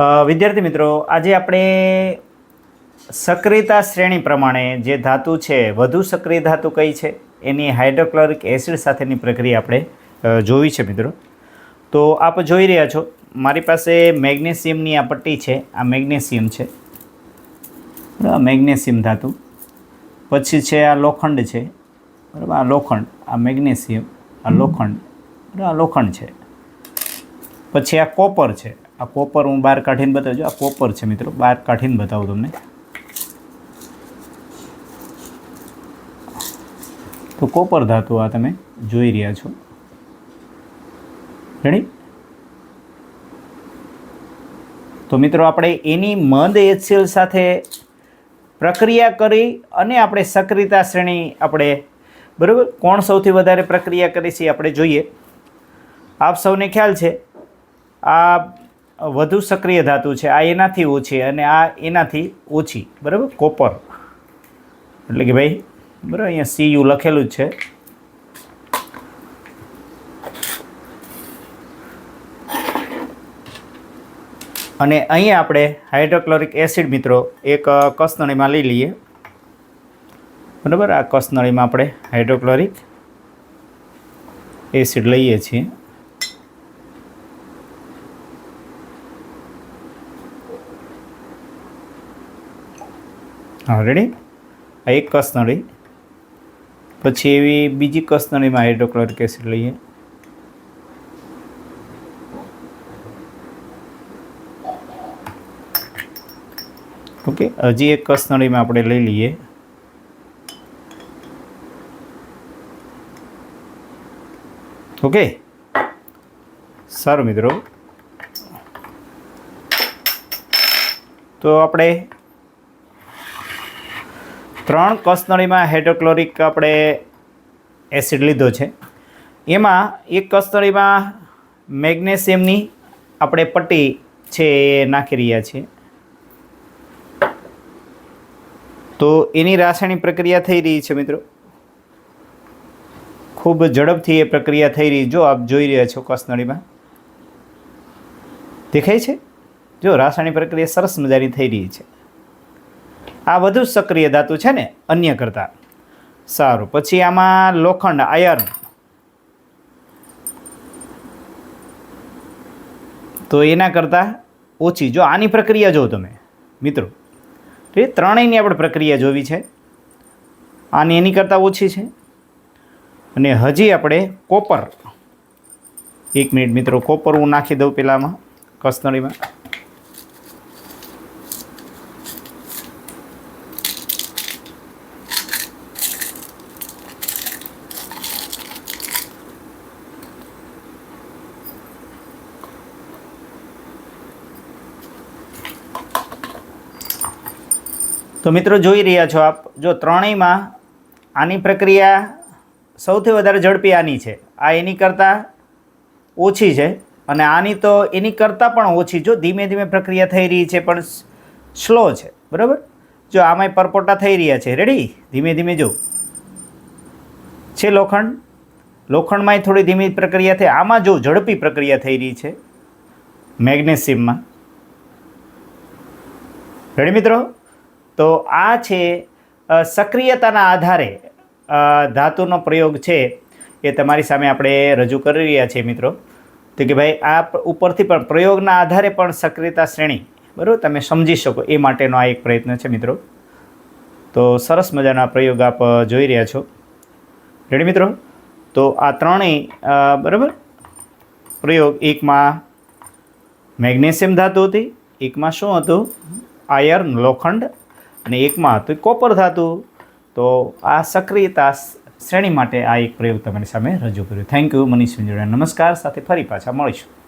વિદ્યાર્થી મિત્રો, આજે આપણે સક્રિયતા શ્રેણી પ્રમાણે જે ધાતુ છે, વધુ સક્રિય ધાતુ કઈ છે, એની હાઇડ્રોક્લોરિક એસિડ સાથેની પ્રક્રિયા આપણે જોવી છે મિત્રો. તો આપ જોઈ રહ્યા છો, મારી પાસે મેગ્નેશિયમની આ પટ્ટી છે, આ મેગ્નેશિયમ છે. મેગ્નેશિયમ ધાતુ. પછી છે આ લોખંડ છે, બરાબર? આ લોખંડ, આ મેગ્નેશિયમ, આ લોખંડ, બરાબર? આ લોખંડ છે. પછી આ કોપર છે આ કોપર હું બહાર કાઢીને બતાવજો. આ કોપર છે મિત્રો. બહાર કાઢીને બતાવું તમને. તો કોપર ધાતુ આ તમે જોઈ રહ્યા છો. રેડી તો મિત્રો, આપણે એની મંદ એચસીએલ સાથે પ્રક્રિયા કરી અને આપણે સક્રિયતા શ્રેણી આપણે, બરાબર? કોણ સૌથી વધારે પ્રક્રિયા કરી છે આપણે જોઈએ. આપ સૌને ખ્યાલ છે. આ વધુ સક્રિય ધાતુ છે. આ એનાથી ઓછી અને આ એનાથી ઓછી. બરાબર? કોપર. એટલે કે ભાઈ, બરાબર? અહીંયા સીયુ લખેલું જ છે. અને અહીંયા આપણે હાઇડ્રોક્લોરિક એસિડ મિત્રો એક કસનળીમાં લઈ લઈએ. બરાબર? આ કસનળીમાં આપણે હાઇડ્રોક્લોરિક એસિડ લઈએ છીએ. હા રેડી આ એક કસનળી. પછી એવી બીજી કસનળીમાં હાઇડ્રોક્લોરિક એસિડ લઈએ. ઓકે, હજી એક કસનળીમાં આપણે લઈ લઈએ. ઓકે, સારું મિત્રો. તો આપણે ત્રણ કસનળીમાં હાઇડ્રોક્લોરિક આપણે એસિડ લીધો છે. એમાં એક કસનળીમાં મેગ્નેશિયમની આપણે પટ્ટી છે એ નાખી રહ્યા છીએ. તો એની રાસાયણિક પ્રક્રિયા થઈ રહી છે મિત્રો. ખૂબ ઝડપથી એ પ્રક્રિયા થઈ રહી. જો આપ જોઈ રહ્યા છો કસનળીમાં. દેખાય છે? જો રાસાયણિક પ્રક્રિયા સરસ મજાની થઈ રહી છે. આ વધુ સક્રિય ધાતુ છે ને, અન્ય કરતાં. સારું, પછી આમાં લોખંડ આયર્ન તો એના કરતાં ઓછી. જો આની પ્રક્રિયા જો તમે, મિત્રો. એ ત્રણેયની આપણે પ્રક્રિયા જોવી છે. આની એની કરતાં ઓછી છે. અને હજી આપણે કોપર. એક મિનિટ, મિત્રો, કોપર હું નાખી દઉં પેલામાં, કસનળીમાં. તો મિત્રો જોઈ રહ્યા છો આપ. જો ત્રણેયમાં આની પ્રક્રિયા સૌથી વધારે ઝડપી આની છે. આ એની કરતાં ઓછી છે અને આની તો એની કરતાં પણ ઓછી. જો ધીમે ધીમે પ્રક્રિયા થઈ રહી છે પણ સ્લો છે. બરાબર? જો આમાંય પરપોટા થઈ રહ્યા છે. રેડી ધીમે ધીમે જો. છે લોખંડ? લોખંડમાંય થોડી ધીમી પ્રક્રિયા થઈ. આમાં જો ઝડપી પ્રક્રિયા થઈ રહી છે મેગ્નેશિયમમાં. રેડી મિત્રો? તો આ છે સક્રિયતાના આધારે ધાતુનો પ્રયોગ છે એ તમારી સામે આપણે રજૂ કરી રહ્યા છીએ મિત્રો. તો કે ભાઈ, આ ઉપરથી પણ પ્રયોગના આધારે પણ સક્રિયતા શ્રેણી, બરાબર? તમે સમજી શકો, એ માટેનો આ એક પ્રયત્ન છે મિત્રો. તો સરસ મજાનો આ પ્રયોગ આપ જોઈ રહ્યા છો. રેડી મિત્રો? તો આ ત્રણેય બરાબર? પ્રયોગ એકમાં મેગ્નેશિયમ ધાતુ હતી, એકમાં શું હતું? આયર્ન લોખંડ અને એકમાં હતું કોપર ધાતુ. તો આ સક્રિયતા શ્રેણી માટે આ એક પ્રયોગ તમારી સામે રજૂ કર્યો. થેન્ક યુ મનીષ સંજોડા નમસ્કાર. સાથે ફરી પાછા મળીશું.